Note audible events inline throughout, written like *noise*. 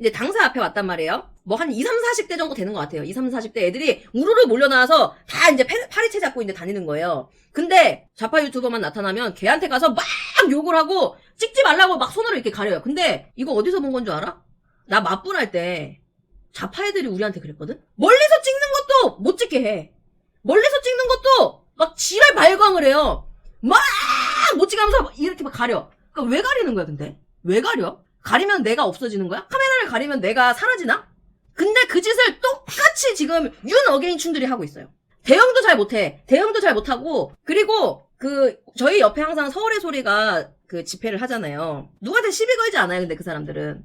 이제 당사 앞에 왔단 말이에요. 뭐 한 2, 3, 40대 정도 되는 것 같아요. 2, 3, 40대 애들이 우르르 몰려나와서 다 이제 패- 파리채 잡고 이제 다니는 거예요. 근데 좌파 유튜버만 나타나면 걔한테 가서 막 욕을 하고 찍지 말라고 막 손으로 이렇게 가려요. 근데 이거 어디서 본 건 줄 알아? 나 맞분할 때 좌파 애들이 우리한테 그랬거든? 멀리서 찍는 것도 못 찍게 해. 멀리서 찍는 것도 막 지랄 발광을 해요. 막못막 이렇게 막 가려. 그러니까 왜 가리는 거야, 근데? 왜 가려? 가리면 내가 없어지는 거야? 카메라를 가리면 내가 사라지나? 근데 그 짓을 똑같이 지금 윤 어게인 춘들이 하고 있어요. 대응도 잘 못해. 대응도 잘 못하고 그리고 그 저희 옆에 항상 서울의 소리가 그 집회를 하잖아요. 누구한테 시비 걸지 않아요. 근데 그 사람들은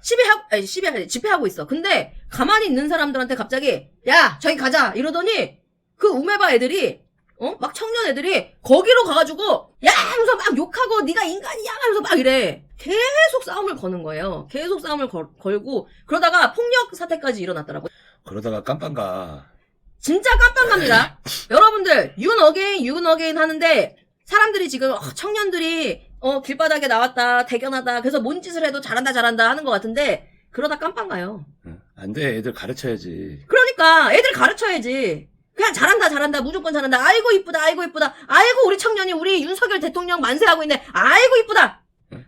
시비하고 아니 시비하지 집회하고 있어. 근데 가만히 있는 사람들한테 갑자기 야 저기 가자 이러더니 그 우메바 애들이 어? 막 청년 애들이 거기로 가가지고 야 하면서 막 욕하고 네가 인간이야 하면서 막 이래 계속 싸움을 거는 거예요 계속 싸움을 걸, 걸고 그러다가 폭력 사태까지 일어났더라고 그러다가 깜빵가. 진짜 깜빡합니다 *laughs* 여러분들 윤 어게인 윤 어게인 하는데 사람들이 지금 어, 청년들이 어 길바닥에 나왔다 대견하다 그래서 뭔 짓을 해도 잘한다 잘한다 하는 것 같은데 그러다 깜빵 가요 응. 안 돼, 애들 가르쳐야지. 그러니까 애들 가르쳐야지. 그냥 잘한다 잘한다 무조건 잘한다. 아이고 이쁘다 아이고 이쁘다. 아이고 우리 청년이 우리 윤석열 대통령 만세하고 있네. 아이고 이쁘다.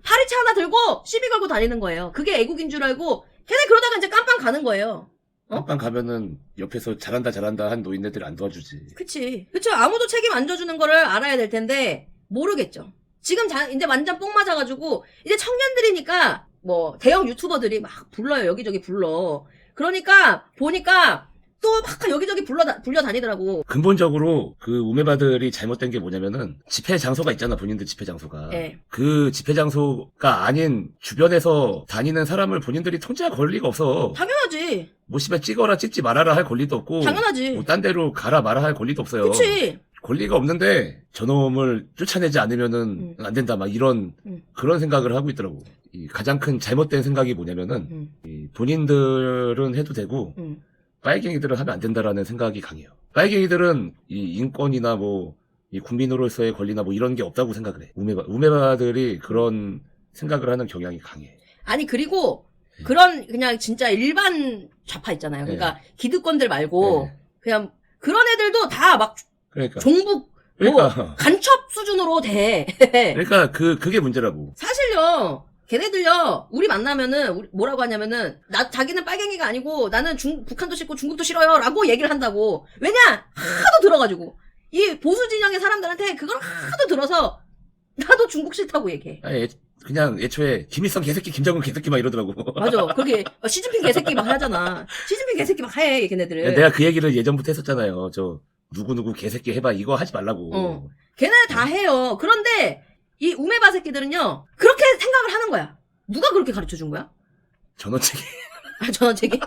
응. 파리채 하나 들고 시비 걸고 다니는 거예요. 그게 애국인 줄 알고 걔네 그러다가 이제 깜빵 가는 거예요. 어? 깜빵 가면은 옆에서 잘한다 잘한다 한 노인네들이 안 도와주지. 그치. 그쵸. 아무도 책임 안 져주는 거를 알아야 될 텐데 모르겠죠. 지금 자, 이제 완전 뽕 맞아가지고 이제 청년들이니까 뭐 대형 유튜버들이 막 불러요 여기저기 불러. 그러니까 보니까 또 막 여기저기 불러 불려 다니더라고. 근본적으로 그 우메바들이 잘못된 게 뭐냐면은 집회 장소가 있잖아 본인들 집회 장소가 예. 그 집회 장소가 아닌 주변에서 다니는 사람을 본인들이 통제할 권리가 없어 당연하지. 뭐 씨발 찍어라 찍지 말아라 할 권리도 없고 당연하지. 뭐딴 데로 가라 마라 할 권리도 없어요 그치. 권리가 없는데 저놈을 쫓아내지 않으면은 안 된다 막 이런 음. 그런 생각을 하고 있더라고 이 가장 큰 잘못된 생각이 뭐냐면은 음, 이 본인들은 해도 되고 음. 빨갱이들은 하면 안 된다라는 생각이 강해요. 빨갱이들은 이 인권이나 뭐, 이 국민으로서의 권리나 뭐 이런 게 없다고 생각을 해. 우메바, 우메바들이 그런 생각을 하는 경향이 강해. 아니 그리고 예. 그런 그냥 진짜 일반 좌파 있잖아요. 그러니까 기득권들 말고 예. 그냥 그런 애들도 다 막 그러니까. 종북 그러니까. 뭐 간첩 수준으로 돼. *laughs* 그러니까 그, 그게 문제라고. 사실요. 걔네들요. 우리 만나면은 우리 뭐라고 하냐면은 나 자기는 빨갱이가 아니고 나는 중 북한도 싫고 중국도 싫어요라고 얘기를 한다고. 왜냐? 하도 들어가지고 이 보수 진영의 사람들한테 그걸 하도 들어서 나도 중국 싫다고 얘기해. 아니, 애- 그냥 애초에 김일성 개새끼, 김정은 개새끼 막 이러더라고. 맞아. *laughs* 그렇게 어, 시진핑 개새끼 막 하잖아. 시진핑 개새끼 막 해, 걔네들을. 내가 그 얘기를 예전부터 했었잖아요. 저, 누구누구 개새끼 해봐. 이거 하지 말라고. 어. 걔네 다 해요. 그런데 이 우메바 새끼들은요. 그렇게 생각을 하는 거야. 누가 그렇게 가르쳐 준 거야? 전원책이. *laughs* 아, 전원책이?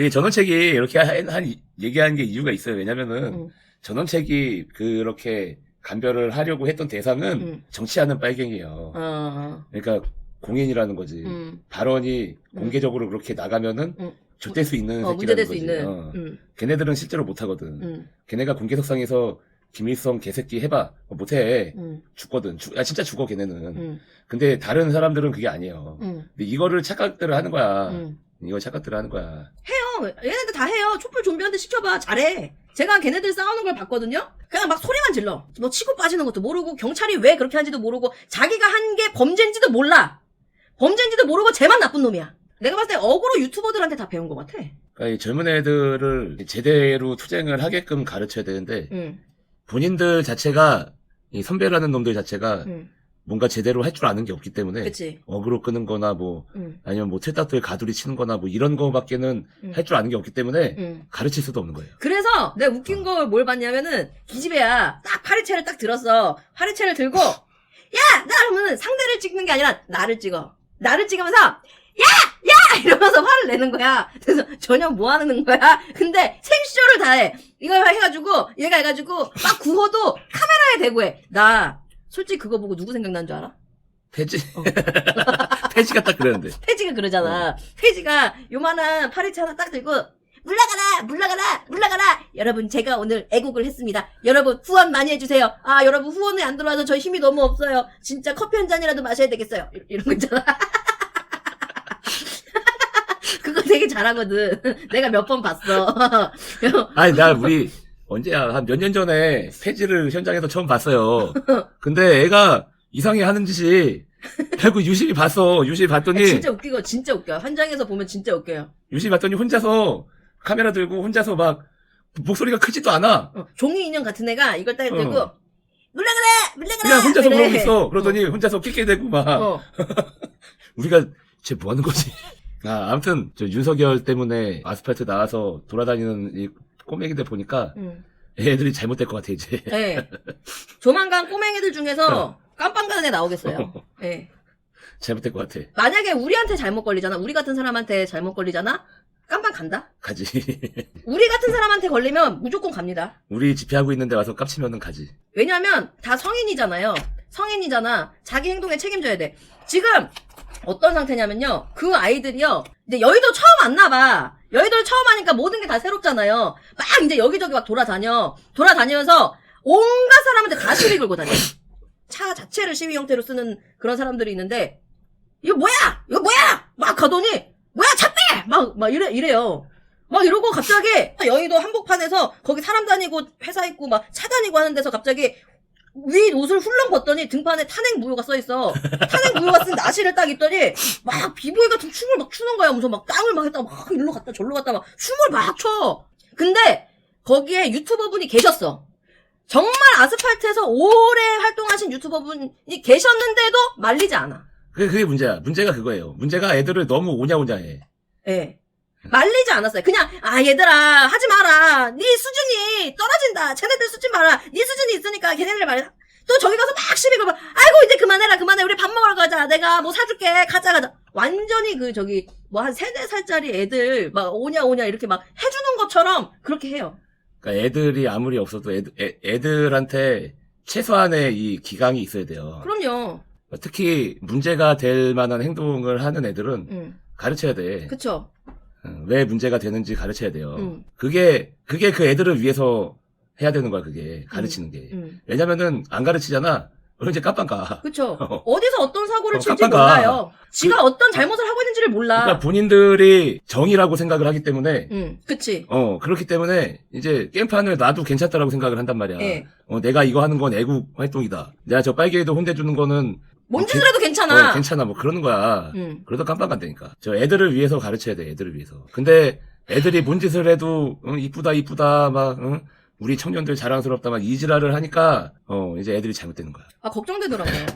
이 전원책이 이렇게 한, 한 얘기한 게 이유가 있어요. 왜냐면은, 응. 전원책이 그렇게 간별을 하려고 했던 대상은 응. 정치하는 빨갱이에요. 어. 그러니까 공인이라는 거지. 음. 발언이 음. 공개적으로 그렇게 나가면은 음. 좆될 수 있는 어, 새끼라는 문제될 수 거지. 있는. 어. 음. 걔네들은 실제로 못 하거든. 음. 걔네가 공개석상에서 김일성 개새끼 해봐. 어, 못해. 음. 죽거든. 죽, 아, 진짜 죽어, 걔네는. 음. 근데 다른 사람들은 그게 아니에요. 음. 근데 이거를 착각들을 하는 거야. 음. 이거 착각들을 하는 거야. 해요. 얘네들 다 해요. 촛불 좀비한테 시켜봐. 잘해. 제가 걔네들 싸우는 걸 봤거든요? 그냥 막 소리만 질러. 뭐 치고 빠지는 것도 모르고, 경찰이 왜 그렇게 하는지도 모르고, 자기가 한 게 범죄인지도 몰라. 범죄인지도 모르고, 쟤만 나쁜 놈이야. 내가 봤을 때 어그로 유튜버들한테 다 배운 것 같아. 그러니까 이 젊은 애들을 제대로 투쟁을 하게끔 가르쳐야 되는데 응, 본인들 자체가 이 선배라는 놈들 자체가 응. 뭔가 제대로 할 줄 아는 게 없기 때문에 그치. 어그로 끄는 거나 뭐 응, 아니면 뭐 틀딱들 가두리 치는 거나 뭐 이런 거밖에는 응. 할 줄 아는 게 없기 때문에 응. 가르칠 수도 없는 거예요. 그래서 내가 웃긴 걸뭘 봤냐면은 기집애야 딱 파리채를 딱 들었어 파리채를 들고 야! 나 그러면은 상대를 찍는 게 아니라 나를 찍어 나를 찍으면서 야! 야! *laughs* 이러면서 화를 내는 거야. 그래서 전혀 뭐 하는 거야? 근데 생쇼를 다 해. 이걸 해가지고 얘가 해가지고 막 구호도 카메라에 대고 해 나 솔직히 그거 보고 누구 생각난 줄 알아? 폐지. 어. *laughs* 폐지가 딱 그러는데. 페지가 그러잖아. 페지가 요만한 파리채 하나 딱 들고 물러가라 물러가라 물러가라. 여러분 제가 오늘 애국을 했습니다. 여러분 후원 많이 해주세요. 아 여러분 후원이 안 들어와서 저희 힘이 너무 없어요. 진짜 커피 한 잔이라도 마셔야 되겠어요. 이- 이런 거 있잖아 *laughs* 잘하거든. *laughs* 내가 몇 번 봤어. *laughs* 아니, 나 우리 언제야? 한 몇 년 전에 폐지를 현장에서 처음 봤어요. *laughs* 근데 애가 이상해 하는 짓이 결국 유심히 봤어. 유심히 봤더니 진짜 웃기고 진짜 웃겨. 현장에서 보면 진짜 웃겨요. 유심히 봤더니 혼자서 카메라 들고 혼자서 막 목소리가 크지도 않아. 어, 종이 인형 같은 애가 이걸 딱 들고 어. 물래 그래 물래 그래 그냥 혼자서 이래. 그러고 있어. 그러더니 혼자서 낄낄대고 막 어. 우리가 쟤 뭐 하는 거지? 아, 아무튼 저 윤석열 때문에 아스팔트 나와서 돌아다니는 이 꼬맹이들 보니까 음. 애들이 잘못될 것 같아 이제. 네. 조만간 꼬맹이들 중에서 깜빵 가는 애 나오겠어요. 예. 잘못될 것 같아. 만약에 우리한테 잘못 걸리잖아. 우리 같은 사람한테 잘못 걸리잖아. 깜빵 간다. 가지. *laughs* 우리 같은 사람한테 걸리면 무조건 갑니다. 우리 집회하고 있는데 와서 깝치면은 가지. 왜냐면 다 성인이잖아요. 성인이잖아. 자기 행동에 책임져야 돼. 지금 어떤 상태냐면요. 그 아이들이요. 이제 여의도 처음 왔나 봐. 여의도를 처음 하니까 모든 게 다 새롭잖아요. 막 이제 여기저기 막 돌아다녀. 돌아다니면서 온갖 사람한테 다 시비 걸고 다녀. 차 자체를 시위 형태로 쓰는 그런 사람들이 있는데 이거 뭐야? 이거 뭐야? 막 가더니 뭐야 차 빼! 막, 막 이래, 이래요. 막 이러고 갑자기 여의도 한복판에서 거기 사람 다니고 회사 있고 막 차 다니고 하는 데서 갑자기 위 옷을 훌렁 벗더니 등판에 탄핵 무효가 써 있어. 탄핵 무효가 쓴 나시를 딱 입더니 막 비보이 같은 춤을 막 추는 거야. 무슨 막 땅을 막 했다 막 일로 갔다 절로 갔다 막 춤을 막 춰. 근데 거기에 유튜버 분이 계셨어. 정말 아스팔트에서 오래 활동하신 유튜버 분이 계셨는데도 말리지 않아. 그게, 그게 문제야. 문제가 그거예요. 문제가 애들을 너무 오냐오냐 해. 예. 말리지 않았어요. 그냥 아 얘들아 하지 마라. 네 수준이 떨어진다. 쟤네들 수준 봐라. 네 수준이 있으니까 걔네들 말해. 또 저기 가서 막 시비 걸고 아이고 이제 그만해라 그만해 우리 밥 먹으러 가자 내가 뭐 사줄게 가자 가자 완전히 그 저기 뭐 한 세네 살짜리 애들 막 오냐 오냐 이렇게 막 해주는 것처럼 그렇게 해요 그러니까 애들이 아무리 없어도 애들, 애, 애들한테 최소한의 이 기강이 있어야 돼요. 그럼요 특히 문제가 될 만한 행동을 하는 애들은 음 가르쳐야 돼. 그쵸 어, 왜 문제가 되는지 가르쳐야 돼요. 음. 그게 그게 그 애들을 위해서 해야 되는 거야. 그게 가르치는 게. 음 왜냐면은 안 가르치잖아. 그럼 이제 깜빵 가. 그쵸 *laughs* 어디서 어떤 사고를 어, 칠지 깜빡아. 몰라요 지가 어떤 잘못을 하고 있는지를 몰라 그러니까 본인들이 정의라고 생각을 하기 때문에 음 그치 어 그렇기 때문에 이제 게임판을 놔도 괜찮다라고 생각을 한단 말이야. 예. 어 내가 이거 하는 건 애국 활동이다. 내가 저 빨개이도 혼내주는 거는 뭔 어, 짓을 해도 괜찮아 어, 괜찮아 뭐 그러는 거야. 음. 그래도 깜빡 간다니까. 저 애들을 위해서 가르쳐야 돼. 애들을 위해서. 근데 애들이 뭔 짓을 해도 응, 이쁘다 이쁘다 막 응? 우리 청년들 자랑스럽다 막 이지랄을 하니까 어 이제 애들이 잘못되는 거야. 아 걱정되더라고요